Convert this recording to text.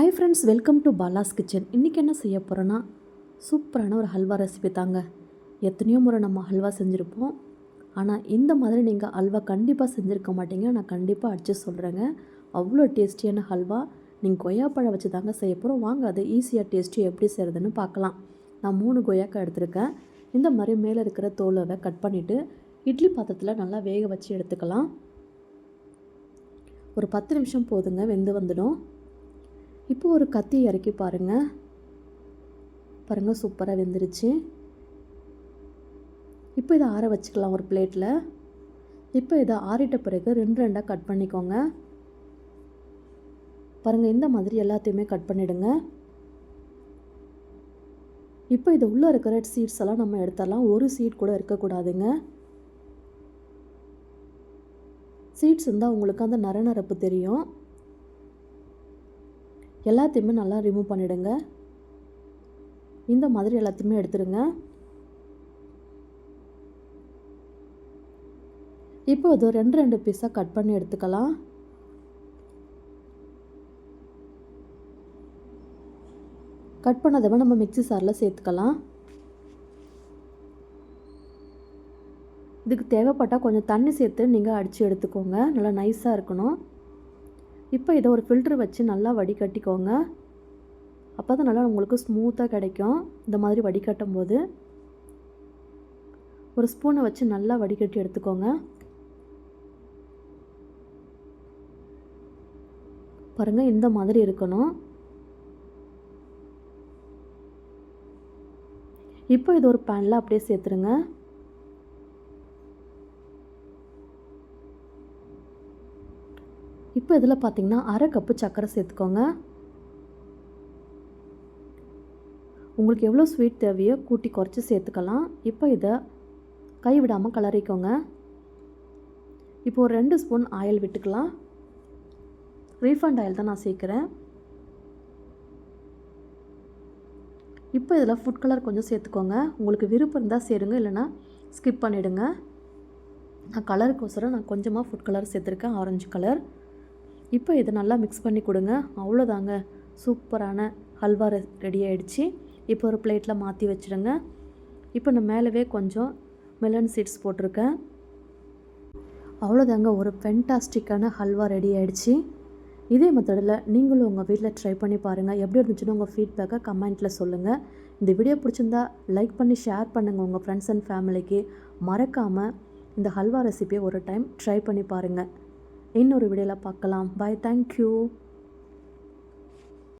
Hi friends welcome to Bala's kitchen இன்றைக்கி என்ன செய்ய போகிறோன்னா சூப்பரான ஒரு ஹல்வா ரெசிபி தாங்க. எத்தனையோ முறை நம்ம ஹல்வா செஞ்சுருப்போம். ஆனால் இந்த மாதிரி நீங்கள் ஹல்வா கண்டிப்பாக செஞ்சுருக்க மாட்டீங்க. நான் கண்டிப்பாக அடித்து சொல்கிறேங்க அவ்வளோ டேஸ்டியான ஹல்வா. நீங்கள் கொய்யாப்பழம் வச்சு தாங்க செய்ய போகிறோம் வாங்க அதை ஈஸியாக டேஸ்ட்டு எப்படி செய்கிறதுன்னு பார்க்கலாம். நான் மூணு கொய்யாக்காய் எடுத்திருக்கேன். இந்த மாதிரி மேலே இருக்கிற தோலை கட் பண்ணிவிட்டு இட்லி பாத்திரத்தில் நல்லா வேக வச்சு எடுத்துக்கலாம். ஒரு பத்து நிமிஷம் போதுங்க வெந்து வந்துடும். இப்போ ஒரு கத்தி இறக்கி பாருங்கள் பாருங்கள் சூப்பராக வெந்துருச்சு. இப்போ இதை ஆற வச்சுக்கலாம் ஒரு பிளேட்டில் இப்போ இதை ஆறிட்ட பிறகு ரெண்டு ரெண்டாக கட் பண்ணிக்கோங்க. பாருங்கள் இந்த மாதிரி எல்லாத்தையுமே கட் பண்ணிவிடுங்க இப்போ இது உள்ளே இருக்கிற சீட்ஸ் எல்லாம் நம்ம எடுத்துடலாம். ஒரு சீட் கூட இருக்கக்கூடாதுங்க. சீட்ஸ் இருந்தால் உங்களுக்கு அந்த நரநரப்பு தெரியும். எல்லாத்தையுமே நல்லா ரிமூவ் பண்ணிவிடுங்க இந்த மாதிரி எல்லாத்தையுமே எடுத்துருங்க இப்போ இது ரெண்டு ரெண்டு பீஸாக கட் பண்ணி எடுத்துக்கலாம். கட் பண்ணதை நம்ம மிக்சி சாரில் சேர்த்துக்கலாம். இதுக்கு தேவைப்பட்டால் கொஞ்சம் தண்ணி சேர்த்து நீங்கள் அடித்து எடுத்துக்கோங்க. நல்லா நைஸாக இருக்கணும். இப்போ இதை ஒரு ஃபில்ட்ரு வச்சு நல்லா வடிகட்டிக்கோங்க. அப்போ தான் நல்லா உங்களுக்கு ஸ்மூத்தாக கிடைக்கும். இந்த மாதிரி வடிகட்டும் போது ஒரு ஸ்பூனை வச்சு நல்லா வடிகட்டி எடுத்துக்கோங்க. பாருங்கள் இந்த மாதிரி இருக்கணும். இப்போ இது ஒரு பேனில் அப்படியே சேர்த்துருங்க. இப்போ இதில் பார்த்தீங்கன்னா அரை கப்பு சர்க்கரை சேர்த்துக்கோங்க. உங்களுக்கு எவ்வளோ ஸ்வீட் தேவையோ கூட்டி குறைச்சி சேர்த்துக்கலாம். இப்போ இதை கைவிடாமல் கலரிக்கோங்க. இப்போ ஒரு ரெண்டு ஸ்பூன் ஆயில் விட்டுக்கலாம். ரீஃபண்ட் ஆயில் தான் நான் சேர்க்குறேன். இப்போ இதில் ஃபுட் கலர் கொஞ்சம் சேர்த்துக்கோங்க. உங்களுக்கு விருப்பம் இருந்தால் சேருங்க இல்லைனா ஸ்கிப் பண்ணிவிடுங்க நான் கலருக்கோசரம் நான் கொஞ்சமாக ஃபுட் கலர் சேர்த்துருக்கேன் ஆரஞ்சு கலர் இப்போ இதை நல்லா மிக்ஸ் பண்ணி கொடுங்க. அவ்வளோதாங்க. சூப்பரான ஹல்வா ரெடி ஆகிடுச்சி இப்போ ஒரு பிளேட்டில் மாற்றி வச்சுருங்க இப்போ நான் மேலவே கொஞ்சம் மெலன் சீட்ஸ் போட்டிருக்கேன். அவ்வளோதாங்க. ஒரு ஃபென்டாஸ்டிக்கான ஹல்வா ரெடி ஆகிடுச்சி இதே மெத்தடில் நீங்களும் உங்கள் வீட்டில் ட்ரை பண்ணி பாருங்கள் எப்படி இருந்துச்சுன்னு உங்கள் ஃபீட்பேக்கை கமெண்ட்டில் சொல்லுங்கள் இந்த வீடியோ பிடிச்சிருந்தா லைக் பண்ணி ஷேர் பண்ணுங்கள் உங்கள் ஃப்ரெண்ட்ஸ் அண்ட் ஃபேமிலிக்கு மறக்காமல் இந்த ஹல்வா ரெசிபியை ஒரு டைம் ட்ரை பண்ணி பாருங்கள் இன்னொரு வீடியோவில் பார்க்கலாம். Bye thank you